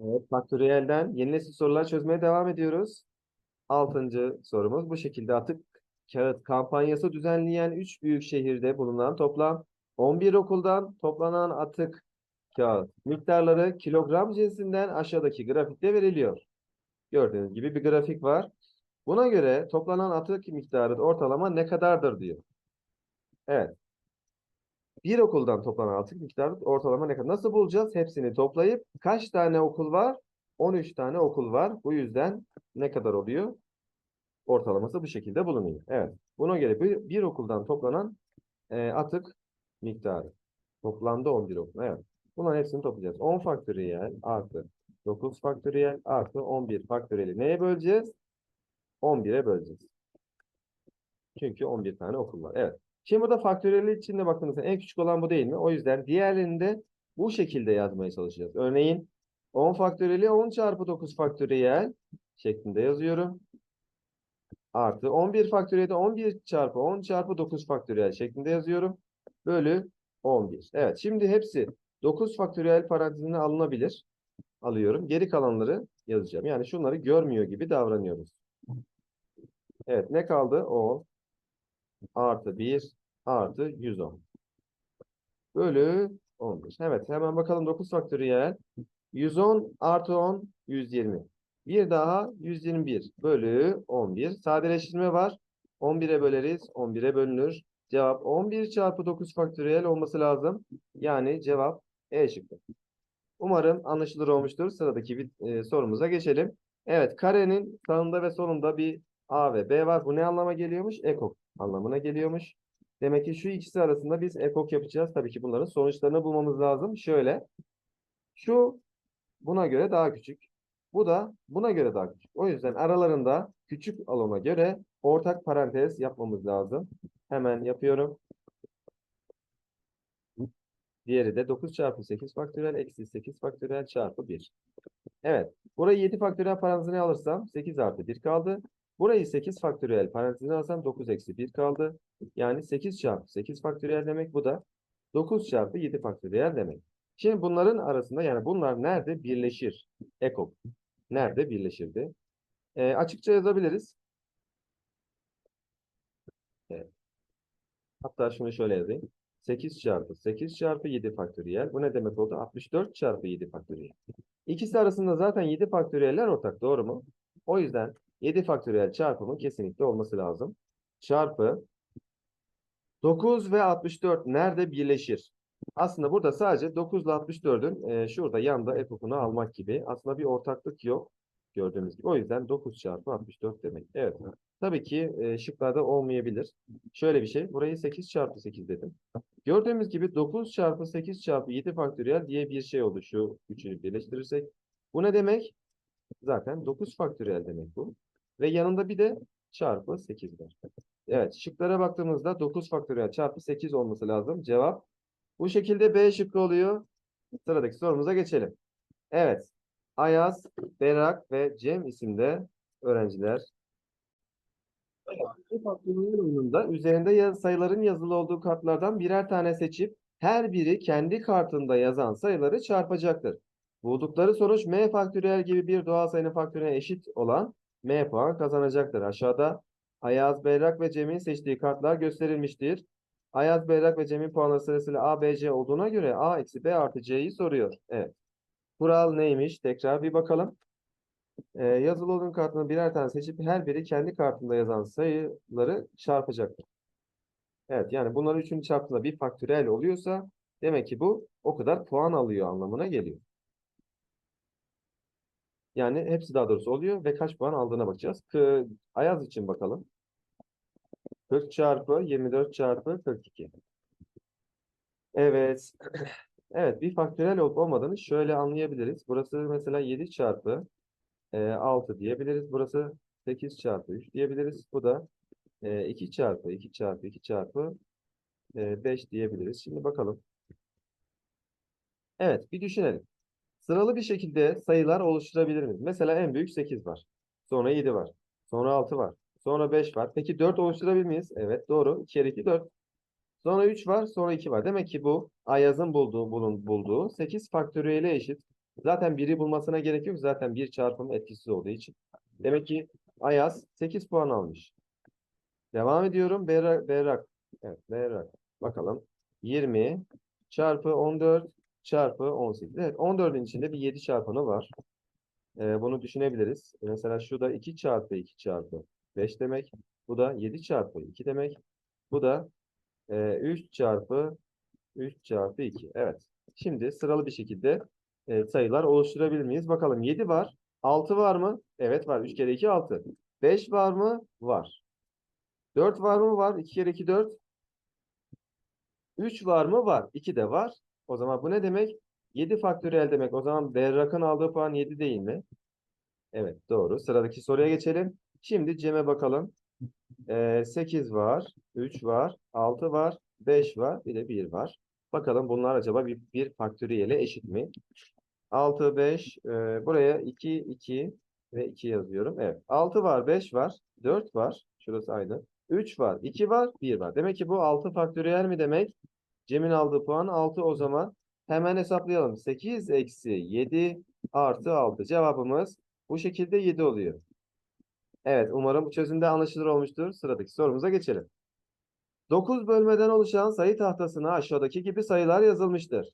Evet, faktöriyelden yeni nesil sorular çözmeye devam ediyoruz. Altıncı sorumuz bu şekilde atık kağıt kampanyası düzenleyen 3 büyük şehirde bulunan toplam 11 okuldan toplanan atık kağıt miktarları kilogram cinsinden aşağıdaki grafikte veriliyor. Gördüğünüz gibi bir grafik var. Buna göre toplanan atık miktarı ortalama ne kadardır diyor. Evet. Bir okuldan toplanan atık miktarı ortalama ne kadar? Nasıl bulacağız? Hepsini toplayıp kaç tane okul var? 13 tane okul var. Bu yüzden ne kadar oluyor? Ortalaması bu şekilde bulunuyor. Evet. Buna göre bir, bir okuldan toplanan e, atık miktarı. Toplamda 11 okul. Evet. Bunların hepsini toplayacağız. 10 faktöriyel artı 9 faktöriyel artı 11 faktöriyeli neye böleceğiz? 11'e böleceğiz. Çünkü 11 tane okul var. Evet. Şimdi burada faktöriyeli içinde baktığınızda en küçük olan bu değil mi? O yüzden diğerlerini de bu şekilde yazmaya çalışacağız. Örneğin 10 faktöriyeli 10 çarpı 9 faktöriyel şeklinde yazıyorum. Artı 11 faktöriyeli 11 çarpı 10 çarpı 9 faktöriyel şeklinde yazıyorum. Bölü 11. Evet şimdi hepsi 9 faktöriyel parantezine alınabilir. Alıyorum. Geri kalanları yazacağım. Yani şunları görmüyor gibi davranıyoruz. Evet ne kaldı? 10 artı 1 artı 110. Bölü 11. Evet hemen bakalım 9 faktöriyel. 110 artı 10 120. Bir daha 121 bölü 11. Sadeleştirme var. 11'e böleriz. 11'e bölünür. Cevap 11 çarpı 9 faktöriyel olması lazım. Yani cevap E şıkkı. Umarım anlaşılır olmuştur. Sıradaki bir e, sorumuza geçelim. Evet karenin sağında ve solunda bir A ve B var. Bu ne anlama geliyormuş? Ekok anlamına geliyormuş. Demek ki şu ikisi arasında biz ekok yapacağız. Tabii ki bunların sonuçlarını bulmamız lazım. Şöyle. Şu buna göre daha küçük. Bu da buna göre daha küçük. O yüzden aralarında küçük alana göre ortak parantez yapmamız lazım. Hemen yapıyorum. Diğeri de 9 çarpı 8 faktöriyel eksi 8 faktöriyel çarpı 1. Evet. Burayı 7 faktöriyel parantezine alırsam 8 artı 1 kaldı. Burayı 8 faktöriyel parantezine alsam 9 eksi 1 kaldı. Yani 8 çarpı 8 faktöriyel demek. Bu da 9 çarpı 7 faktöriyel demek. Şimdi bunların arasında yani bunlar nerede birleşir? Ekok. Nerede birleşirdi? Ee, açıkça yazabiliriz. Evet. Hatta şunu şöyle yazayım. 8 çarpı 8 çarpı 7 faktöriyel. Bu ne demek oldu? 64 çarpı 7 faktöriyel. İkisi arasında zaten 7 faktöriyeller ortak. Doğru mu? O yüzden 7 faktöriyel çarpımı kesinlikle olması lazım. Çarpı 9 ve 64 nerede birleşir? Aslında burada sadece 9 ile 64'ün e, şurada yanda ekokunu almak gibi. Aslında bir ortaklık yok. Gördüğünüz gibi. O yüzden 9 çarpı 64 demek. Evet. Tabii ki e, şıklarda olmayabilir. Şöyle bir şey. Burayı 8 çarpı 8 dedim. Gördüğümüz gibi 9 çarpı 8 çarpı 7 faktöriyel diye bir şey oldu. Şu üçünü birleştirirsek. Bu ne demek? Zaten 9 faktöriyel demek bu. Ve yanında bir de çarpı 8 var. Evet. Şıklara baktığımızda 9 faktöriyel çarpı 8 olması lazım. Cevap bu şekilde B şıkkı oluyor. Sıradaki sorumuza geçelim. Evet. Ayaz, Berak ve Cem isimde öğrenciler. Faktöriyel oyununda üzerinde sayıların yazılı olduğu kartlardan birer tane seçip her biri kendi kartında yazan sayıları çarpacaktır. Buldukları sonuç m faktöriyel gibi bir doğal sayının faktörüne eşit olan m puan kazanacaktır. Aşağıda Ayaz, Berrak ve Cem'in seçtiği kartlar gösterilmiştir. Ayaz, Berrak ve Cem'in puanları sırasıyla A, B, C olduğuna göre A eksi B artı C'yi soruyor. Evet. Kural neymiş? Tekrar bir bakalım. Ee, yazılı olduğun kartını birer tane seçip her biri kendi kartında yazan sayıları çarpacaktır. Evet yani bunların üçünü çarptığında bir faktöriyel oluyorsa demek ki bu o kadar puan alıyor anlamına geliyor. Yani hepsi daha doğrusu oluyor ve kaç puan aldığına bakacağız. K Ayaz için bakalım. 40 çarpı 24 çarpı 42. Evet. Evet bir faktöriyel olup olmadığını şöyle anlayabiliriz. Burası mesela 7 çarpı e, 6 diyebiliriz. Burası 8 çarpı 3 diyebiliriz. Bu da e, 2 çarpı 2 çarpı 2 çarpı e, 5 diyebiliriz. Şimdi bakalım. Evet bir düşünelim. Sıralı bir şekilde sayılar oluşturabilir miyiz? Mesela en büyük 8 var. Sonra 7 var. Sonra 6 var. Sonra 5 var. Peki 4 oluşturabilir miyiz? Evet doğru. 2 kere 2 4. Sonra 3 var. Sonra 2 var. Demek ki bu Ayaz'ın bulduğu, bulun, bulduğu 8 faktöriyele eşit. Zaten biri bulmasına gerek yok. Zaten bir çarpım etkisiz olduğu için. Demek ki Ayaz 8 puan almış. Devam ediyorum. Berrak. Berrak. Evet, Berrak. Bakalım. 20 çarpı 14 çarpı 18. Evet, 14'ün içinde bir 7 çarpanı var. Ee, bunu düşünebiliriz. Mesela şu da 2 çarpı 2 çarpı 5 demek. Bu da 7 çarpı 2 demek. Bu da e, 3 çarpı 3 çarpı 2. Evet. Şimdi sıralı bir şekilde e, sayılar oluşturabilir miyiz? Bakalım 7 var. 6 var mı? Evet var. 3 kere 2 6. 5 var mı? Var. 4 var mı? Var. 2 kere 2 4. 3 var mı? Var. 2 de var. O zaman bu ne demek? 7 faktöriyel demek. O zaman Berrak'ın aldığı puan 7 değil mi? Evet doğru. Sıradaki soruya geçelim. Şimdi Cem'e bakalım. Ee, 8 var. 3 var. 6 var. 5 var. Bir de 1 var. Bakalım bunlar acaba bir, bir faktöriyele eşit mi? 6, 5. e, buraya 2, 2 ve 2 yazıyorum. Evet. 6 var. 5 var. 4 var. Şurası aynı. 3 var. 2 var. 1 var. Demek ki bu 6 faktöriyel mi demek? Cem'in aldığı puan 6 o zaman. Hemen hesaplayalım. 8 eksi 7 artı 6. Cevabımız bu şekilde 7 oluyor. Evet, umarım bu çözümde anlaşılır olmuştur. Sıradaki sorumuza geçelim. 9 bölmeden oluşan sayı tahtasına aşağıdaki gibi sayılar yazılmıştır.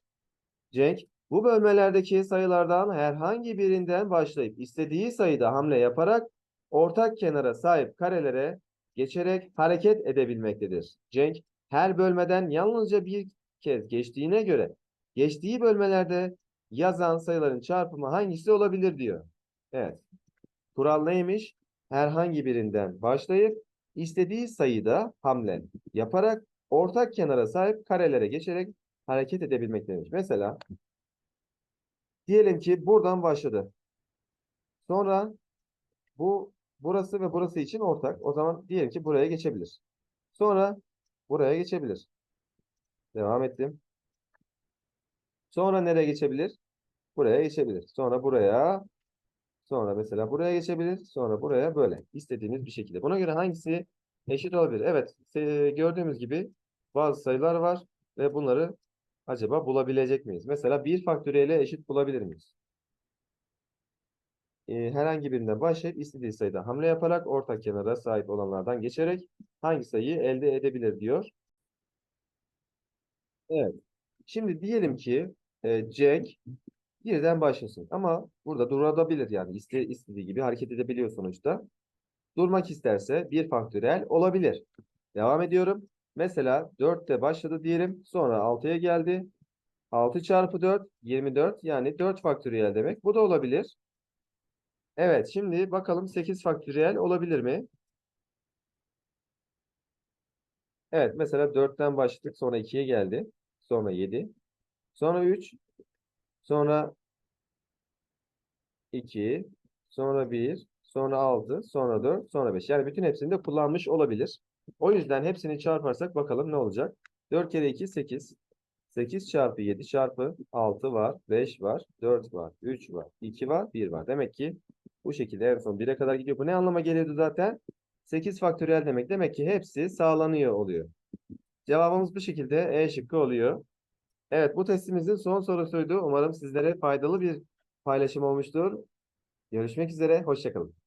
Cenk, bu bölmelerdeki sayılardan herhangi birinden başlayıp istediği sayıda hamle yaparak ortak kenara sahip karelere geçerek hareket edebilmektedir. Cenk, her bölmeden yalnızca bir kez geçtiğine göre geçtiği bölmelerde yazan sayıların çarpımı hangisi olabilir diyor. Evet. Kural neymiş? Herhangi birinden başlayıp istediği sayıda hamle yaparak ortak kenara sahip karelere geçerek hareket edebilmek demiş. Mesela diyelim ki buradan başladı. Sonra bu burası ve burası için ortak. O zaman diyelim ki buraya geçebilir. Sonra buraya geçebilir. Devam ettim. Sonra nereye geçebilir? Buraya geçebilir. Sonra buraya. Sonra mesela buraya geçebilir. Sonra buraya böyle. İstediğiniz bir şekilde. Buna göre hangisi eşit olabilir? Evet. Gördüğümüz gibi bazı sayılar var ve bunları acaba bulabilecek miyiz? Mesela bir faktöriyele eşit bulabilir miyiz? E, herhangi birinden başlayıp istediği sayıda hamle yaparak ortak kenara sahip olanlardan geçerek hangi sayıyı elde edebilir diyor. Evet. Şimdi diyelim ki e, Jack birden başlasın. Ama burada durabilir yani. İste, istediği gibi hareket edebiliyor sonuçta. Durmak isterse bir faktöriyel olabilir. Devam ediyorum. Mesela 4'te başladı diyelim. Sonra 6'ya geldi. 6 çarpı 4 24 yani 4 faktöriyel demek. Bu da olabilir. Evet şimdi bakalım 8 faktöriyel olabilir mi? Evet mesela 4'ten başladık sonra 2'ye geldi. Sonra 7. Sonra 3. Sonra 2. Sonra 1. Sonra 6. Sonra 4. Sonra 5. Yani bütün hepsini de kullanmış olabilir. O yüzden hepsini çarparsak bakalım ne olacak? 4 kere 2 8. 8 çarpı 7 çarpı 6 var. 5 var. 4 var. 3 var. 2 var. 1 var. Demek ki bu şekilde en son 1'e kadar gidiyor. Bu ne anlama geliyordu zaten? 8 faktöriyel demek. Demek ki hepsi sağlanıyor oluyor. Cevabımız bu şekilde E şıkkı oluyor. Evet bu testimizin son sorusuydu. Umarım sizlere faydalı bir paylaşım olmuştur. Görüşmek üzere. Hoşçakalın.